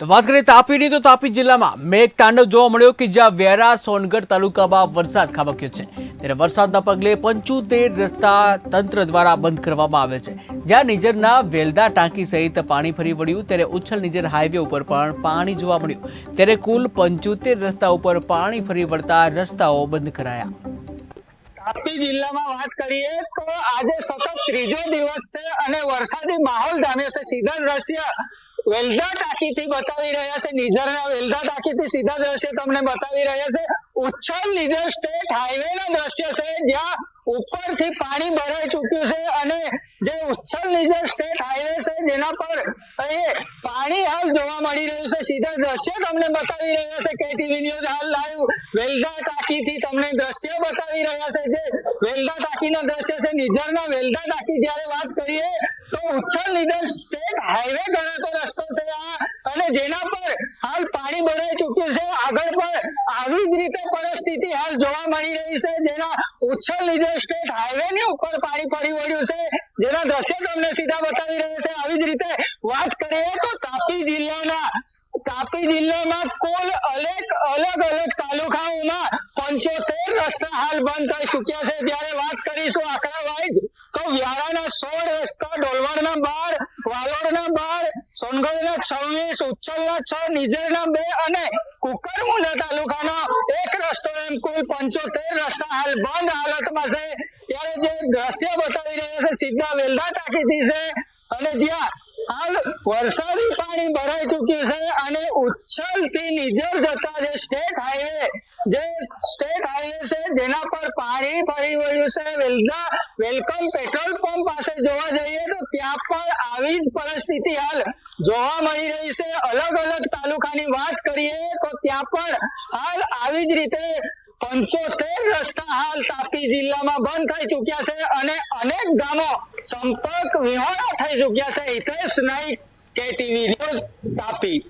તો વાત કરીએ તાપીની, તો તાપી જિલ્લામાં મેઘ તાંડવ જોવા મળ્યો કે જ્યાં વેરા સોનગઢ તાલુકામાં વરસાદ ખાબક્યો છે. ત્યારે વરસાદના પગલે પંચોતેર રસ્તા તંત્ર દ્વારા બંધ કરવામાં આવે છે. જ્યાં નિજરના વેલદા ટાંકી સહિત પાણી ફરી વળ્યું, ત્યારે ઉચ્છલ નિજર હાઈવે ઉપર પણ પાણી જોવા મળ્યું. ત્યારે કુલ પંચોતેર રસ્તા ઉપર પાણી ફરી વળતા રસ્તાઓ બંધ કરાયા. તાપી જિલ્લામાં વાત કરીએ તો આજે સતત ત્રીજો દિવસ છે અને વરસાદી માહોલ જામ્યો છે. સીધા દ્રશ્ય વેલદા ટાંકીથી બતાવી રહ્યા છે, નિઝરના વેલદા ટાંકીથી સીધા દ્રશ્ય તમને બતાવી રહ્યા છે. ઉચ્છલ નિઝર સ્ટેટ હાઈવે ના દ્રશ્ય છે, જ્યાં ઉપરથી પાણી ભરાઈ ચૂક્યું છે અને જે ઉચ્છલ નિઝર સ્ટેટ હાઈવે છે, જેના પર એ પાણી હાલ જોવા મળી રહ્યું છે. સીધા દ્રશ્ય તમને બતાવી રહ્યા છે. કેટીવી ન્યૂઝ હાલ લાઈવ વેલદા ટાંકીથી તમને દ્રશ્ય બતાવી રહ્યા છે. જે વેલદા ટાંકીના દ્રશ્ય છે, નિઝરના વેલદા ટાંકી. જ્યારે વાત કરીએ તો ઉચ્છલ નિઝર સ્ટેટ હાઈવે ગણાતો રસ્તો છે આ. અને જેના પર હાલ પાણી ભરાઈ ચૂક્યું છે. આગળ પણ આવી જ રીતે પરિસ્થિતિ હાલ જોવા મળી રહી છે, જેના ઉચ્છલ નિઝર સ્ટેટ હાઈવે ની ઉપર પાણી ફરી વળ્યું છે. જેના દ્રશ્ય તમને સીધા બતાવી રહ્યા છે. આવી જ રીતે વાત કરીએ તો તાપી જિલ્લાના, તાપી જિલ્લામાં કુલ અનેક અલગ અલગ તાલુકાઓમાં પંચોતેર રસ્તા હાલ બંધ થઈ ચૂક્યા છે. જ્યારે વાત કરીશું આંકડા વાઇઝ તો વ્યારાના સોનગઢના છવ્વીસ ઉચ્છલના છ, નિઝરના બે અને કુકરમુંડા તાલુકાનો એક રસ્તો એમ કુલ પંચોતેર રસ્તા હાલ બંધ હાલતમાં છે. ત્યારે જે દ્રશ્ય બતાવી રહ્યા છે, સીધા વેલદા ટાંકીથી છે અને જ્યાં હાલ વરસાદી પાણી ભરાઈ ચૂક્યું છે અને ઉચ્છલથી નિજર જતા જે સ્ટેટ હાઈવે, જે સ્ટેટ હાઈવે છે, જેના પર પાણી ભરી વળ્યું છે. વેલદા વેલકમ પેટ્રોલ પંપ પાસે જોવા જઈએ તો ત્યાં પણ આવી જ પરિસ્થિતિ હાલ જોવા મળી રહી છે. અલગ અલગ તાલુકાની વાત કરીએ તો ત્યાં પણ હાલ આવી જ રીતે પંચોતેર રસ્તા હાલ તાપી જિલ્લામાં બંધ થઈ ચુક્યા છે અને અનેક ગામો સંપર્ક વિહોણા થઈ ચુક્યા છે. Hitesh Naik KTV news Tapi.